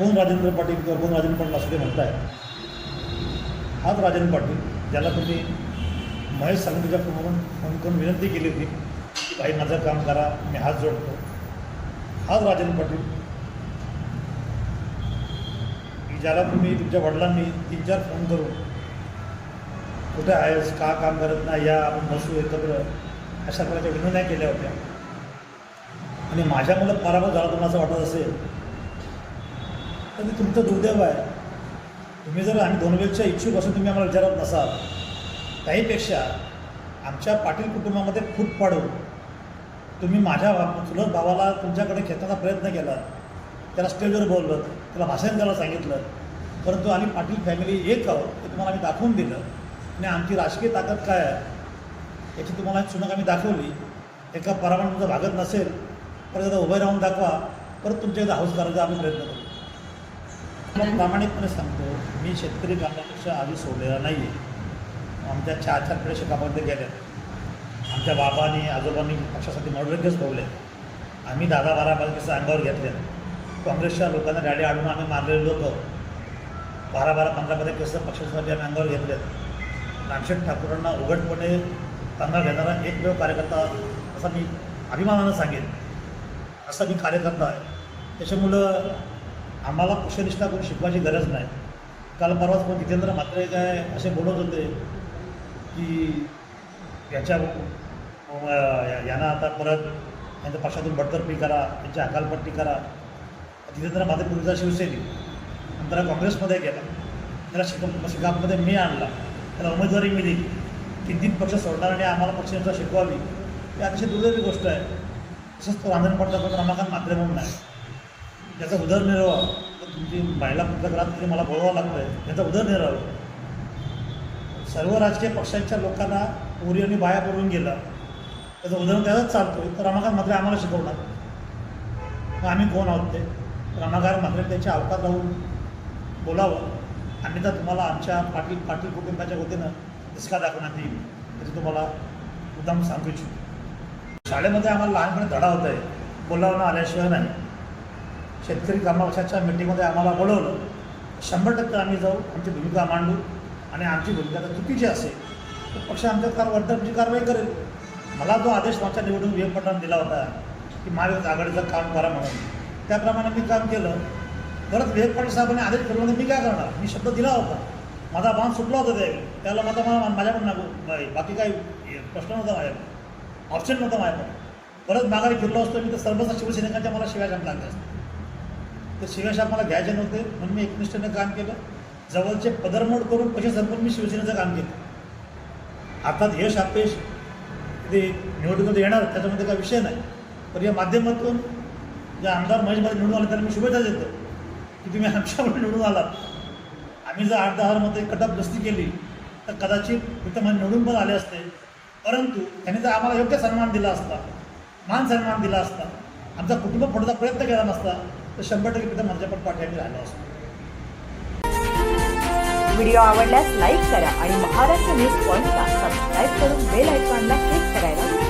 कोण राजेंद्र पाटील किंवा कोण राजेंद्र पाटील असं ते म्हणताय. हाच राजेंद्र पाटील ज्याला तुम्ही महेश सांगलीच्या फोनवरून फोन करून विनंती केली होती की भाई माझं काम करा मी हात जोडतो. हाच राजेंद्र पाटील. ज्याला तुम्ही तुमच्या वडिलांनी तीन चार फोन करून कुठे आहेस का काम करत नाही या आपण बसू एकत्र अशा प्रकारच्या विनंत्या केल्या होत्या. आणि माझ्यामुळं पराभव झाला तुम्हाला असं वाटत असेल तर ते तुमचं दुर्दैव आहे? तुम्ही जर आम्ही दोन वेळच्या इच्छुक असून तुम्ही आम्हाला विचारत नसाल त्याहीपेक्षा आमच्या पाटील कुटुंबामध्ये फूट पाडून तुम्ही माझ्या भा- चुलत भावाला तुमच्याकडे खेचण्याचा प्रयत्न केला त्याला स्टेजवर बोललं त्याला भाषण करायला सांगितलं परंतु आम्ही पाटील फॅमिली एक आहोत ते तुम्हाला आम्ही दाखवून दिलं. आणि आमची राजकीय ताकद काय आहे याची तुम्हाला चुनक आम्ही दाखवली. एका परामाण तुमचं भागत नसेल तर एकदा उभे राहून दाखवा परत तुमच्या एकदा हाऊस करायचा आम्ही प्रयत्न करू प्रामाणिकपणे सांगतो मी शेतकरी कामापेक्षा आधी सोडलेला नाही आहे आमच्या चार चार पिढ्या शेतामध्ये गेल्या आमच्या बाबांनी आजोबांनी पक्षासाठी मॉडरेटच भोवले आम्ही दहा बारा बारा अंगावर घेतल्या. काँग्रेसच्या लोकांना गाडी आणून आम्ही मारलेले लोक बारा बारा पंधरा पंधरा केस पक्षासाठी आम्ही अंगावर घेतलेत. रामशेठ ठाकूरांना उघडपणे अंगावर घेणारा एकमेव कार्यकर्ता असा मी अभिमानानं सांगेन. असा मी कार्यकर्ता आहे. त्याच्यामुळं आम्हाला पक्षनिष्ठा करून शिकवायची गरज नाही. काल परवाच कोण जितेंद्र म्हात्रे काय असे बोलत होते की याच्या यांना आता परत यांच्या पक्षातून बडतर्फी करा यांची अकालपट्टी करा. जितेंद्र म्हात्रे पूर्वीचा शिवसैनिक नंतर काँग्रेसमध्ये गेला. त्याला शिक शिकापमध्ये मी आणला. त्याला उमेदवारी मिळली. तीन तीन पक्ष सोडणार आणि आम्हाला पक्षनिष्ठा शिकवावी. ही अतिशय दुर्दैवी गोष्ट आहे. तसंच तो रांजण पडला पण रमाकांत म्हात्रे म्हणून आहे त्याचा उदरनिर्वाह तर तुमची महिला पुस्तक घरात मला बोलवावं लागतं आहे त्याचा उदरनिर्वाह सर्व राजकीय पक्षांच्या लोकांना पोरी आणि बाया पडून गेला. त्याचं उदाहरण त्याचाच चालतो तर रमाकांत मात्र आम्हाला शिकवणार. मग आम्ही कोण आहोत ते? रमाकांत मात्र त्यांच्या अवकात राहून बोलावं. अन्यथा तुम्हाला आमच्या पाटील पाटील कुटुंबाच्या वतीनं दिसका दाखवण्यात येईल. त्याची तुम्हाला मुद्दाम सांगू इच्छितो. शाळेमध्ये आम्हाला लहानपणी धडा होत आहे बोलावणं आल्याशिवाय नाही. शेतकरी ग्रामपक्षाच्या मिटिंगमध्ये आम्हाला बोलवलं शंभर टक्के आम्ही जाऊ आमची भूमिका मांडू आणि आमची भूमिका जर चुकीची असेल तर पक्ष आमच्या कार वर्तनची कारवाई करेल. मला जो आदेश मागच्या निवडणूक विवेक दिला होता की महाविकास आघाडीचं काम करा म्हणून. त्याप्रमाणे मी काम केलं. परत विवेक पाटील साहेबांनी आदेश फिरवून म्हणजे मी काय करणार? मी शब्द दिला होता. माझा बांध सुटला होता ते. त्याला माझा मला माझ्याकडून नको बाकी काही प्रश्न नव्हता माझ्याकडे. ऑप्शन नव्हता माझ्याकडे. परत माघारी फिरलो असतो मी तर सर्वच शिवसैनिकांच्या मला शिवाय शाप लागल्या तर शिवसेना मला घ्यायचे नव्हते म्हणून मी एकनिष्ठेने काम केलं. जवळचे पदरमोड करून पैसे संपून मी शिवसेनेचं काम केलं अर्थात यश अपयश ते निवडणुकीमध्ये येणार त्याच्यामध्ये काही विषय नाही. पण या माध्यमातून जे आमदार महेशमध्ये निवडून आले त्यांना मी शुभेच्छा देतो की तुम्ही आमच्याकडे निवडून आलात. आम्ही जर आठ दहामध्ये गस्ती केली तर कदाचित तिथं मला निवडून पण आले असते. परंतु त्यांनी जर आम्हाला योग्य सन्मान दिला असता मान सन्मान दिला असता आमचा कुटुंब फोडण्याचा प्रयत्न केला नसता तर शंभर टक्के पिता माझ्या पण पाठीआम्ही राहिलो असतो व्हिडिओ आवडल्यास लाईक करा आणि महाराष्ट्र न्यूज पॉईंटला सबस्क्राईब करून बेल आयकॉनला क्लिक करायला